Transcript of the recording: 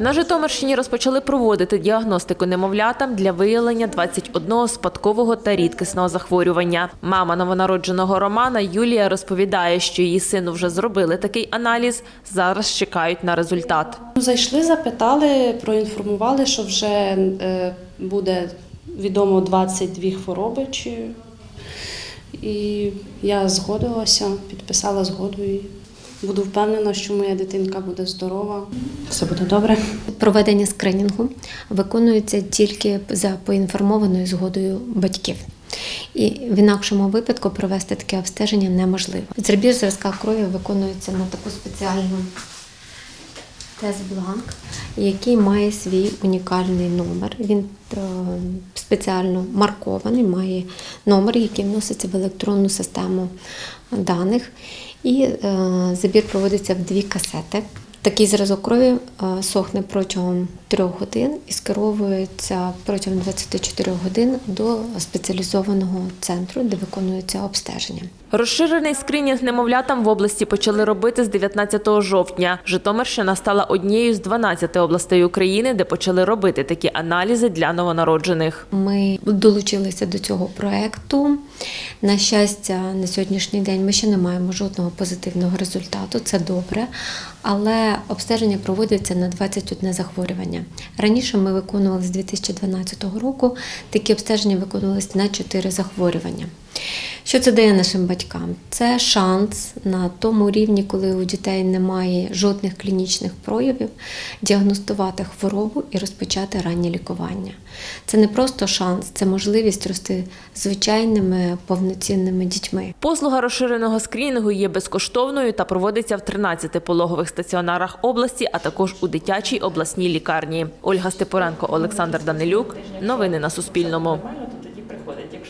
На Житомирщині розпочали проводити діагностику немовлятам для виявлення 21 спадкового та рідкісного захворювання. Мама новонародженого Романа Юлія розповідає, що її сину вже зробили такий аналіз. Зараз чекають на результат. Зайшли, запитали, проінформували, що вже е, буде відомо 22 хвороби. Чи... І я згодилася, підписала згоду буду впевнена, що моя дитинка буде здорова. Все буде добре. Проведення скринінгу виконується тільки за поінформованою згодою батьків. І в інакшому випадку провести таке обстеження неможливо. Зрібір зразка крові виконується на таку спеціальну тест-бланк, який має свій унікальний номер. Він е, спеціально маркований, має номер, який вноситься в електронну систему даних. І е, забір проводиться в дві касети. Такий зразок крові е, сохне протягом трьох годин і скеровується протягом 24 годин до спеціалізованого центру, де виконується обстеження. Розширений скринінг немовлятам в області почали робити з 19 жовтня. Житомирщина стала однією з 12 областей України, де почали робити такі аналізи для новонароджених. Ми долучилися до цього проекту. На щастя, на сьогоднішній день ми ще не маємо жодного позитивного результату. Це добре. Але обстеження проводиться на 21 захворювання. Раніше ми виконували з 2012 року. Такі обстеження виконувалися на 4 захворювання. Що це дає нашим батькам? Це шанс на тому рівні, коли у дітей немає жодних клінічних проявів, діагностувати хворобу і розпочати раннє лікування. Це не просто шанс, це можливість рости звичайними повноцінними дітьми. Послуга розширеного скрінінгу є безкоштовною та проводиться в 13 пологових стаціонарах області, а також у дитячій обласній лікарні. Ольга Степоренко, Олександр Данилюк. Новини на Суспільному.